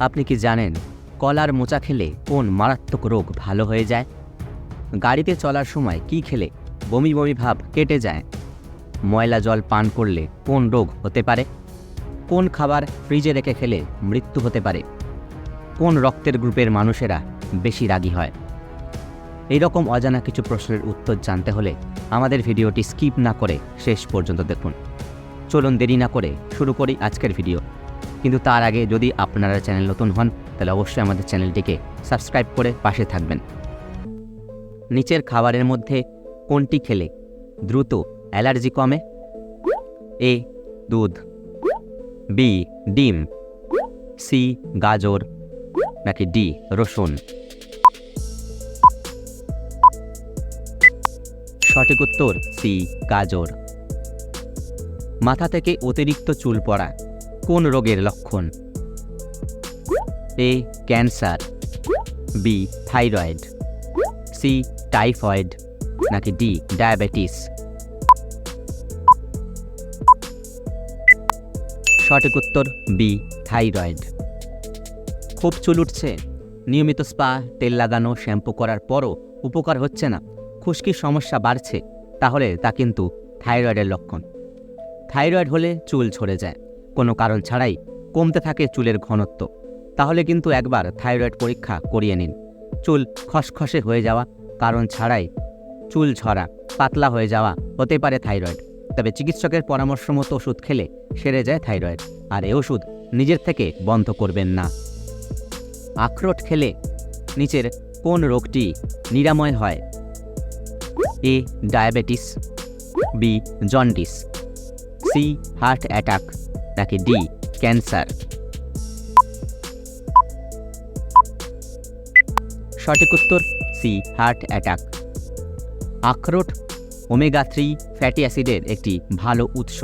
আপনি কি জানেন, কলার মোচা খেলে কোন মারাত্মক রোগ ভালো হয়ে যায়? গাড়িতে চলার সময় কি খেলে বমি বমি ভাব কেটে যায়? ময়লা জল পান করলে কোন রোগ হতে পারে? কোন খাবার ফ্রিজে রেখে খেলে মৃত্যু হতে পারে? কোন রক্তের গ্রুপের মানুষেরা বেশি রাগী হয়? এই রকম অজানা কিছু প্রশ্নের উত্তর জানতে হলে আমাদের ভিডিওটি স্কিপ না করে শেষ পর্যন্ত দেখুন। চলুন দেরি না করে শুরু করি আজকের ভিডিও। কিন্তু তার আগে যদি আপনারা চ্যানেল নতুন হন, তাহলে অবশ্যই আমাদের চ্যানেলটিকে সাবস্ক্রাইব করে পাশে থাকবেন। নিচের খাবারের মধ্যে কোনটি খেলে? দ্রুত, অ্যালার্জি কমে? এ, দুধ। বি, ডিম। সি, গাজর। নাকি ডি, রসুন। সঠিক উত্তর, সি, গাজর। মাথা থেকে অতিরিক্ত চুল পড়া। কোন রোগের লক্ষণ? A, cancer, B, thyroid, C, typhoid, নাকি ডি, ডায়াবেটিস? সঠিক উত্তর, বি, থাইরয়েড। খুব চুল উঠছে। নিয়মিত স্পা, তেল লাগানো, শ্যাম্পু করার পরও উপকার হচ্ছে না। খুশকির সমস্যা বাড়ছে। তাহলে তা কিন্তু থাইরয়েডের লক্ষণ। থাইরয়েড হলে চুল ঝরে যায়। কোনো কারণ ছাড়াই কমতে থাকে চুলের ঘনত্ব। তাহলে কিন্তু একবার থাইরয়েড পরীক্ষা করিয়ে নিন। চুল খসখসে হয়ে যাওয়া কারণ ছাড়াই চুল ঝরা, পাতলা হয়ে যাওয়া হতে পারে থাইরয়েড। তবে চিকিৎসকের পরামর্শ মতো ওষুধ খেলে সেরে যায় থাইরয়েড, আর এ ওষুধ নিজের থেকে বন্ধ করবেন না। আখরোট খেলে নিচের কোন রোগটি নিরাময় হয়? A, diabetes, B, jaundice, C, heart attack. নাকি ডি, ক্যান্সার। সঠিক উত্তর, সি, হার্ট অ্যাটাক। আখরোট, ওমেগা থ্রি ফ্যাটি অ্যাসিডের একটি ভালো উৎস,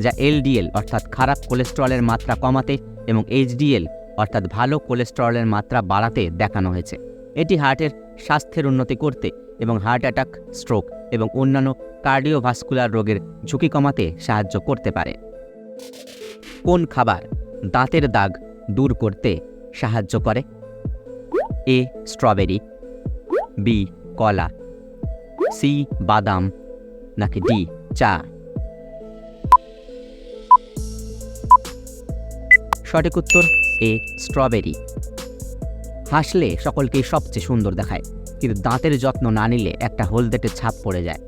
যা এলডিএল, অর্থাৎ খারাপ কোলেস্টেরলের মাত্রা কমাতে এবং এইচডিএল, অর্থাৎ ভালো কোলেস্টেরলের মাত্রা বাড়াতে দেখানো হয়েছে। এটি হার্টের স্বাস্থ্যের উন্নতি করতে এবং হার্ট অ্যাটাক, স্ট্রোক এবং অন্যান্য কার্ডিওভাস্কুলার রোগের ঝুঁকি কমাতে সাহায্য করতে পারে। কোন খাবার দাঁতের দাগ দূর করতে সাহায্য করে? এ, স্ট্রবেরি, বি, কলা, সি, বাদাম, নাকি ডি, চা? সঠিক উত্তর, এ, স্ট্রবেরি। হাসলে সকলকেই সবচেয়ে সুন্দর দেখায়, কিন্তু দাঁতের যত্ন না নিলে একটা হলদেটে ছাপ পড়ে যায়।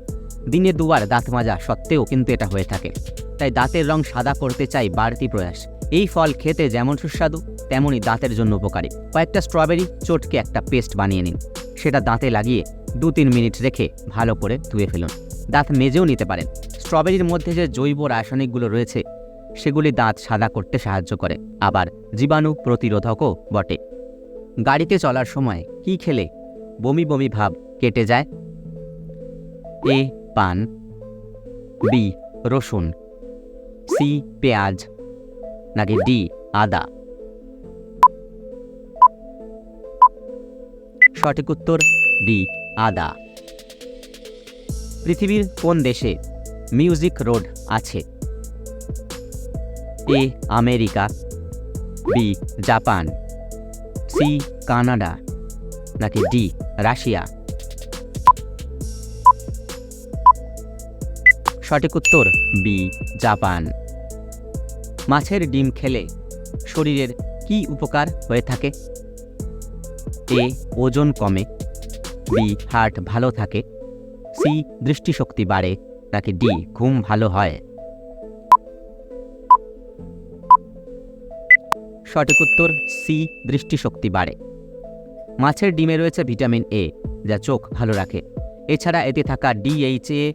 দিনে দুবার দাঁত মাজা সত্ত্বেও কিন্তু এটা হয়ে থাকে। তাই দাঁতের রং সাদা করতে চাই বাড়তি প্রয়াস। এই ফল খেতে যেমন সুস্বাদু, তেমনই দাঁতের জন্য উপকারী। কয়েকটা স্ট্রবেরি চটকে একটা পেস্ট বানিয়ে নিন। সেটা দাঁতে লাগিয়ে দু তিন মিনিট রেখে ভালো করে ধুয়ে ফেলুন। দাঁত মেজেও নিতে পারেন। স্ট্রবেরির মধ্যে যে জৈব রাসায়নিকগুলো রয়েছে, সেগুলি দাঁত সাদা করতে সাহায্য করে। আবার জীবাণু প্রতিরোধকও বটে। গাড়িতে চলার সময় কি খেলে বমি বমি ভাব কেটে যায়? এ পান, বি রসুন। সি পেঁয়াজ। নাকি ডি আদা। সঠিক উত্তর ডি আদা। পৃথিবীর কোন দেশে মিউজিক রোড আছে? A America. B Japan. C Canada. নাকি ডি রাশিয়া। সঠিক উত্তর বি, জাপান। মাছের ডিম খেলে শরীরের কি উপকার হয়ে থাকে? এ, ওজন কমে। বি, হার্ট ভালো থাকে। সি, দৃষ্টিশক্তি বাড়ে। নাকি ডি, ঘুম ভালো হয়। সঠিক উত্তর সি, দৃষ্টিশক্তি বাড়ে। মাছের ডিমে রয়েছে ভিটামিন এ, যা চোখ ভালো রাখে। এছাড়া এতে থাকা ডিএইচএ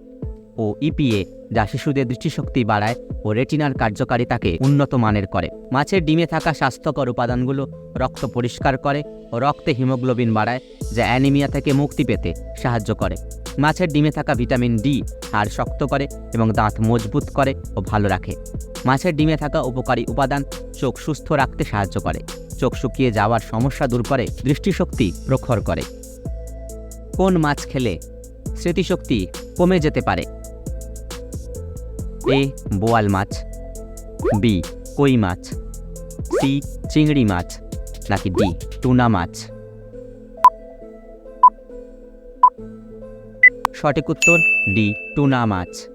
ও ইপিএ, যা শিশুদের দৃষ্টিশক্তি বাড়ায় ও রেটিনার কার্যকারিতাকে উন্নত মানের করে। মাছের ডিমে থাকা স্বাস্থ্যকর উপাদানগুলো রক্ত পরিষ্কার করে ও রক্তে হিমোগ্লোবিন বাড়ায়, যা অ্যানিমিয়া থেকে মুক্তি পেতে সাহায্য করে। মাছের ডিমে থাকা ভিটামিন ডি হাড় শক্ত করে এবং দাঁত মজবুত করে ও ভালো রাখে। মাছের ডিমে থাকা উপকারী উপাদান চোখ সুস্থ রাখতে সাহায্য করে। চোখ শুকিয়ে যাওয়ার সমস্যা দূর করে, দৃষ্টিশক্তি প্রখর করে। কোন মাছ খেলে স্মৃতিশক্তি কমে যেতে পারে? এ, বোয়াল মাছ। বি, কই মাছ। সি, চিংড়ি মাছ। নাকি ডি, টুনা মাছ। সঠিক উত্তর, ডি, টুনা মাছ।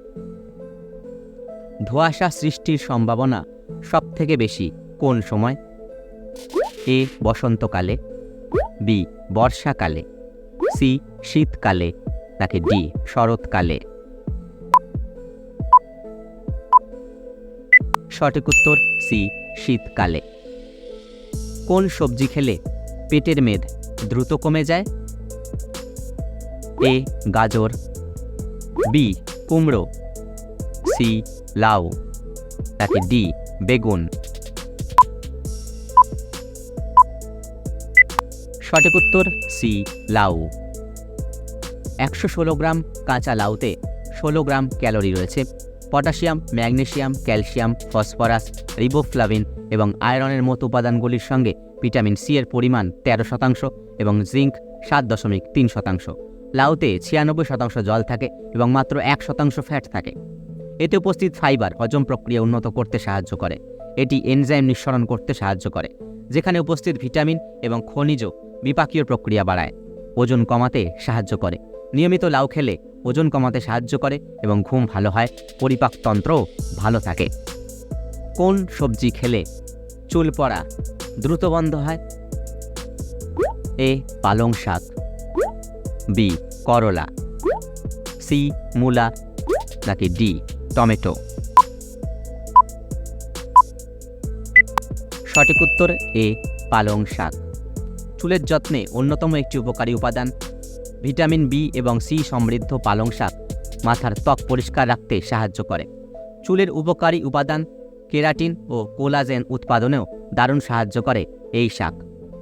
ধোঁয়াশা সৃষ্টির সম্ভাবনা সব থেকে বেশি কোন সময়? এ, বসন্তকালে। বি, বর্ষাকালে। সি, শীতকালে। নাকি ডি, শরৎকালে। সঠিক উত্তর সি, শীতকালে। কোন সবজি খেলে পেটের মেদ দ্রুত কমে যায়? এ, গাজর। বি, কুমড়ো। সি, লাউ। নাকি ডি, বেগুন। সঠিক উত্তর সি, লাউ। একশো ষোলো গ্রাম কাঁচা লাউতে ষোলো গ্রাম ক্যালোরি রয়েছে। Potassium, magnesium, calcium, phosphorus, riboflavin এবং আয়রনের মতো উপাদানগুলির সঙ্গে ভিটামিন সি এর পরিমাণ তেরো শতাংশ এবং জিঙ্ক সাত দশমিক তিন শতাংশ। লাউতে ছিয়ানব্বই শতাংশ জল থাকে এবং মাত্র এক শতাংশ ফ্যাট থাকে। এতে উপস্থিত ফাইবার হজম প্রক্রিয়া উন্নত করতে সাহায্য করে। এটি এনজাইম নিঃসরণ করতে সাহায্য করে, যেখানে উপস্থিত ভিটামিন এবং খনিজ বিপাকীয় প্রক্রিয়া বাড়ায়। ওজন কমাতে সাহায্য করে। নিয়মিত লাউ খেলে ওজন কমাতে সাহায্য করে এবং ঘুম ভালো হয় পরিপাকতন্ত্রও ভালো থাকে। কোন সবজি খেলে চুল পড়া দ্রুত বন্ধ হয়? এ, পালং শাক। বি, করলা। সি, মূলা নাকি ডি, টমেটো। সঠিক উত্তর, এ, পালং শাক। চুলের যত্নে অন্যতম একটি উপকারী উপাদান ভিটামিন বি এবং সি সমৃদ্ধ পালং শাক মাথার ত্বক পরিষ্কার রাখতে সাহায্য করে। চুলের উপকারী উপাদান কেরাটিন ও কোলাজেন উৎপাদনেও দারুণ সাহায্য করে এই শাক।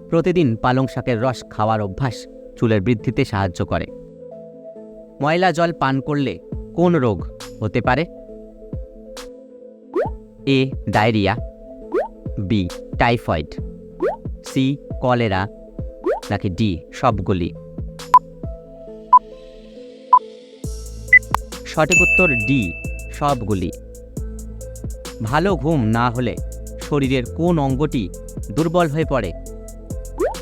প্রতিদিন পালং শাকের রস খাওয়ার অভ্যাস চুলের বৃদ্ধিতে সাহায্য করে। ময়লা জল পান করলে কোন রোগ হতে পারে? A, diarrhoea. B, typhoid. C, cholera. নাকি ডি, সবগুলি। সঠিক উত্তর ডি সবগুলি। ভালো ঘুম না হলে শরীরের কোন অঙ্গটি দুর্বল হয়ে পড়ে?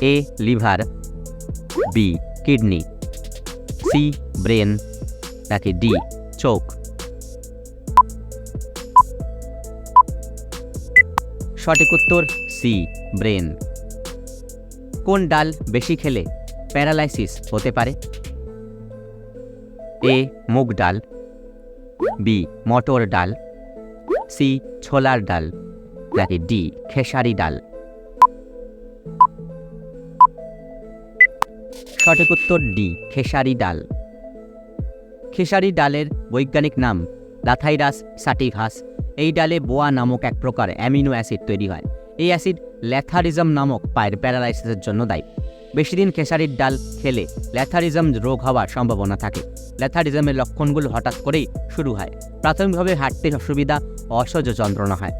A liver. B kidney. C brain. নাকি ডি চোখ। সঠিক উত্তর সি ব্রেন। কোন ডাল বেশি খেলে প্যারালাইসিস হতে পারে? এ মুগ ডাল। বি মটর ডাল সি ছোলার ডাল নাকি ডি খেসারি ডাল সঠিক উত্তর ডি খেসারি ডাল খেসারি ডালের বৈজ্ঞানিক নাম লাথাইরাস সাটিভাস এই ডালে বোয়া নামক এক প্রকার অ্যামিনো অ্যাসিড তৈরি হয়। এই অ্যাসিড ল্যাথারিজম নামক পায়ের প্যারালাইসিসের জন্য দায়ী। বেশি দিন খেসারির ডাল খেলে ল্যাথারিজম রোগ হওয়ার সম্ভাবনা থাকে। ল্যাথারিজমের লক্ষণগুলো হঠাৎ করেই শুরু হয়। প্রাথমিকভাবে হাঁটতে অসুবিধা, অসহ্য যন্ত্রণা হয়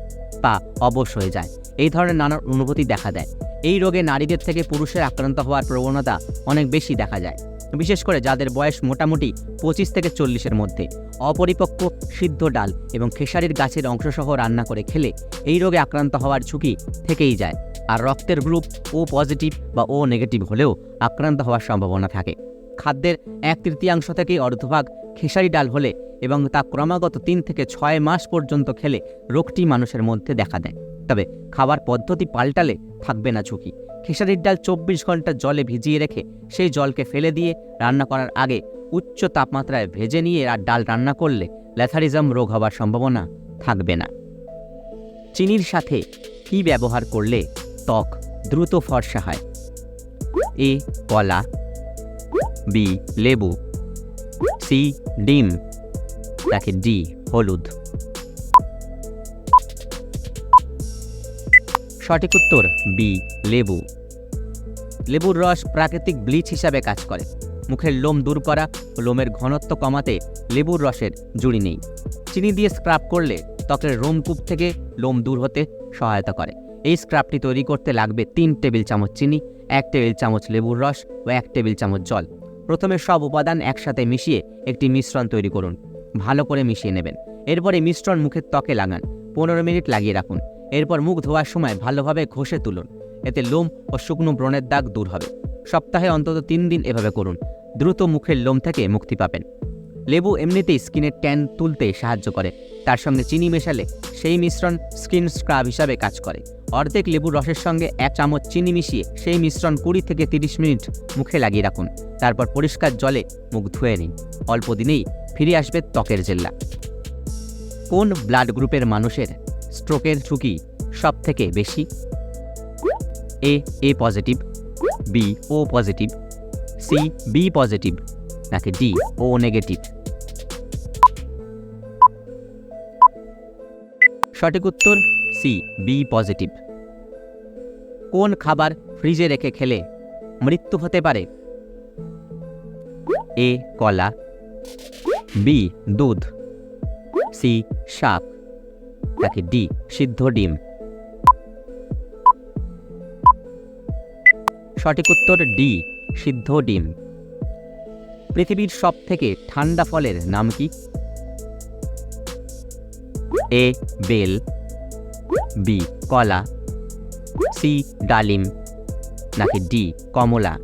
পা অবশ হয়ে যায়। এই ধরনের নানা অনুভূতি দেখা দেয়। এই রোগে নারীদের থেকে পুরুষের আক্রান্ত হওয়ার প্রবণতা অনেক বেশি দেখা যায়। বিশেষ করে যাদের বয়স মোটামুটি পঁচিশ থেকে চল্লিশের মধ্যে। অপরিপক্ক, সিদ্ধ ডাল এবং খেসারির গাছের অংশসহ রান্না করে খেলে এই রোগে আক্রান্ত হওয়ার ঝুঁকি থেকেই যায়। আর রক্তের গ্রুপ ও পজিটিভ বা ও নেগেটিভ হলেও আক্রান্ত হওয়ার সম্ভাবনা থাকে। খাদ্যের এক তৃতীয়াংশ থেকে অর্ধভাগ খেসারি ডাল হলে এবং তা ক্রমাগত তিন থেকে ছয় মাস পর্যন্ত খেলে রোগটি মানুষের মধ্যে দেখা দেয়। তবে খাবার পদ্ধতি পাল্টালে থাকবে না ঝুঁকি। খেসারির ডাল চব্বিশ ঘণ্টা জলে ভিজিয়ে রেখে সেই জলকে ফেলে দিয়ে রান্না করার আগে উচ্চ তাপমাত্রায় ভেজে নিয়ে আর ডাল রান্না করলে ল্যাথারিজম রোগ হওয়ার সম্ভাবনা থাকবে না। চিনির সাথে কি ব্যবহার করলে ত্বক দ্রুত ফর্সা হয়। এ, কলা। বি, লেবু। সি, ডিম। নাকি ডি, হলুদ। সঠিক উত্তর, বি, লেবু। লেবুর রস প্রাকৃতিক ব্লিচ হিসাবে কাজ করে। মুখের লোম দূর করা ও লোমের ঘনত্ব কমাতে লেবুর রসের জুড়ি নেই। চিনি দিয়ে স্ক্রাব করলে ত্বকের রোমকূপ থেকে লোম দূর হতে সহায়তা করে। এই স্ক্রাবটি তৈরি করতে লাগবে তিন টেবিল চামচ চিনি, এক টেবিল চামচ লেবুর রস ও এক টেবিল চামচ জল। প্রথমে সব উপাদান একসাথে মিশিয়ে একটি মিশ্রণ তৈরি করুন। ভালো করে মিশিয়ে নেবেন। এরপরে মিশ্রণ মুখের ত্বকে লাগান। পনেরো মিনিট লাগিয়ে রাখুন। এরপর মুখ ধোয়ার সময় ভালোভাবে ঘষে তুলুন। এতে লোম ও শুকনো ব্রণের দাগ দূর হবে। সপ্তাহে অন্তত তিন দিন এভাবে করুন। দ্রুত মুখের লোম থেকে মুক্তি পাবেন। লেবু এমনিতেই স্কিনের ট্যান তুলতে সাহায্য করে। তার সঙ্গে চিনি মেশালে সেই মিশ্রণ স্কিন স্ক্রাব হিসাবে কাজ করে। অর্ধেক লেবুর রসের সঙ্গে এক চামচ চিনি মিশিয়ে সেই মিশ্রণ কুড়ি থেকে তিরিশ মিনিট মুখে লাগিয়ে রাখুন। তারপর পরিষ্কার জলে মুখ ধুয়ে নিন। অল্প দিনেই ফিরে আসবে ত্বকের জেল্লা। কোন ব্লাড গ্রুপের মানুষের স্ট্রোকের ঝুঁকি সব থেকে বেশি? A A positive, B, O positive, C, B positive, নাকি ডি, ও নেগেটিভ? সঠিক উত্তর সি বি পজিটিভ কোন খাবার ফ্রিজে রেখে খেলে মৃত্যু হতে পারে? এ, কলা। বি দুধ। সি শাক। নাকি ডি সিদ্ধ ডিম। সঠিক উত্তর ডি সিদ্ধ ডিম। পৃথিবীর সব থেকে ঠান্ডা ফলের নাম কি? এ বেল বি কলা সি ডালিম, নাকি ডি কমলা?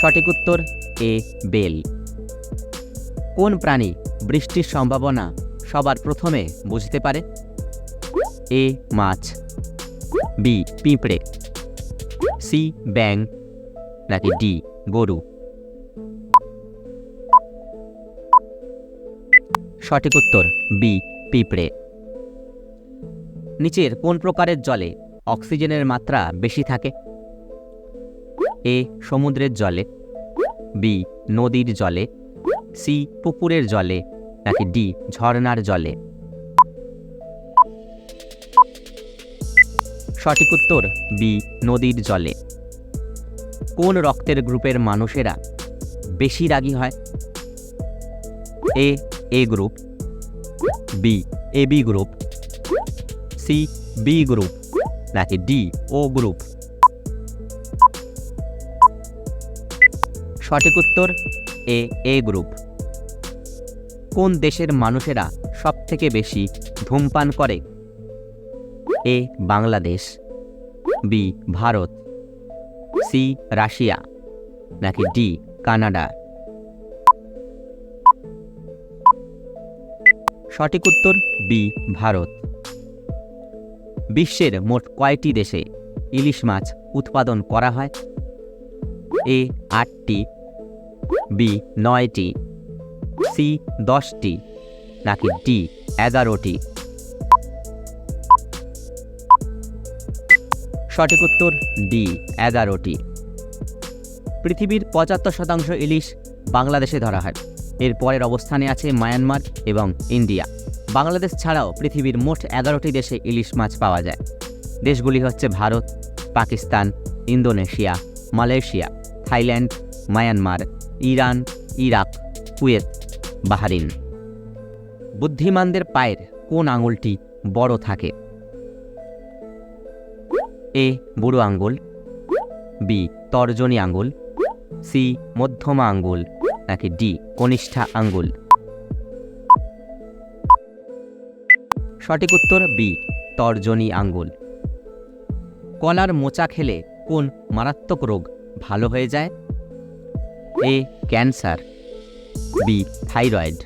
সঠিক উত্তর এ বেল। কোন প্রাণী বৃষ্টির সম্ভাবনা সবার প্রথমে বুঝতে পারে? এ মাছ বি পিঁপড়ে সি ব্যাং নাকি ডি গরু? সঠিক উত্তর, বি, পিঁপড়ে। নিচের কোন প্রকারের জলে অক্সিজেনের মাত্রা বেশি থাকে? এ, সমুদ্রের জলে, বি, নদীর জলে, সি, পুকুরের জলে, নাকি ডি, ঝর্ণার জলে? সঠিক উত্তর, বি, নদীর জলে। কোন রক্তের গ্রুপের মানুষেরা বেশি রাগী হয়? A A group B A B group C B group নাকি ডি ও গ্রুপ সঠিক উত্তর এ এ গ্রুপ কোন দেশের মানুষেরা সব থেকে বেশি ধূমপান করে? A Bangladesh B Bharat C Russia, নাকি ডি কানাডা? সঠিক উত্তর বি, ভারত। বিশ্বের মোট কয়টি দেশে ইলিশ মাছ উৎপাদন করা হয়? এ, আটটি। বি, নয়টি। সি, দশটি। নাকি ডি, এগারোটি? সঠিক উত্তর ডি, এগারোটি। পৃথিবীর পঁচাত্তর শতাংশ ইলিশ বাংলাদেশে ধরা হয়। এর পরের অবস্থানে আছে মায়ানমার এবং ইন্ডিয়া। বাংলাদেশ ছাড়াও পৃথিবীর মোট এগারোটি দেশে ইলিশ মাছ পাওয়া যায়। দেশগুলি হচ্ছে Bharat, Pakistan, Indonesia, Malaysia, Thailand, Myanmar, Iran, Iraq, Kuwait, Bahrain. বুদ্ধিমানদের পায়ের কোন আঙুলটি বড় থাকে? এ, বুড়ো আঙ্গুল বি, তর্জনী আঙ্গুল সি, মধ্যমা আঙ্গুল নাকি ডি, কনিষ্ঠা আঙ্গুল। সঠিক উত্তর বি, তর্জনী আঙ্গুল। কলার মোচা খেলে কোন মারাত্মক রোগ ভালো হয়ে যায়? A, cancer. B, thyroid.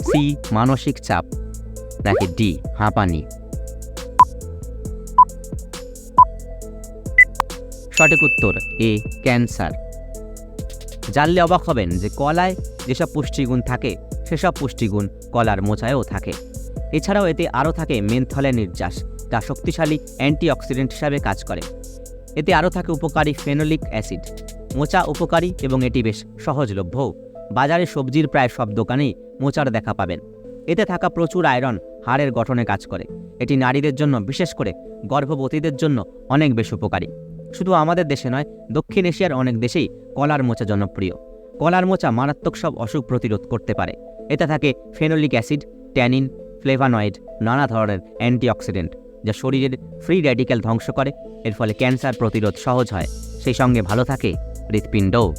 C, মানসিক চাপ। নাকি ডি, হাঁপানি। সঠিক উত্তর, এ, ক্যান্সার। জানলে অবাক হবেন যে কলায় যেসব পুষ্টিগুণ থাকে, সেসব পুষ্টিগুণ কলার মোচায়ও থাকে। এছাড়াও এতে আরও থাকে মেনথলের নির্যাস, যা শক্তিশালী অ্যান্টিঅক্সিডেন্ট হিসাবে কাজ করে। এতে আরও থাকে উপকারী ফেনোলিক অ্যাসিড। মোচা উপকারী এবং এটি বেশ সহজলভ্যও। বাজারে সবজির প্রায় সব দোকানেই মোচার দেখা পাবেন। এতে থাকা প্রচুর আয়রন হাড়ের গঠনে কাজ করে। এটি নারীদের জন্য, বিশেষ করে গর্ভবতীদের জন্য, অনেক বেশ উপকারী। শুধু আমাদের দেশে নয়, দক্ষিণ এশিয়ার অনেক দেশেই কলার মোচা জনপ্রিয়। কলার মোচা মারাত্মক সব অসুখ প্রতিরোধ করতে পারে। এতে থাকে ফেনোলিক অ্যাসিড, ট্যানিন, ফ্লেভানয়েড, নানা ধরনের অ্যান্টিঅক্সিডেন্ট, যা শরীরের ফ্রি র্যাডিক্যাল ধ্বংস করে। এর ফলে ক্যান্সার প্রতিরোধ সহজ হয়। সেই সঙ্গে ভালো থাকে হৃৎপিণ্ডও।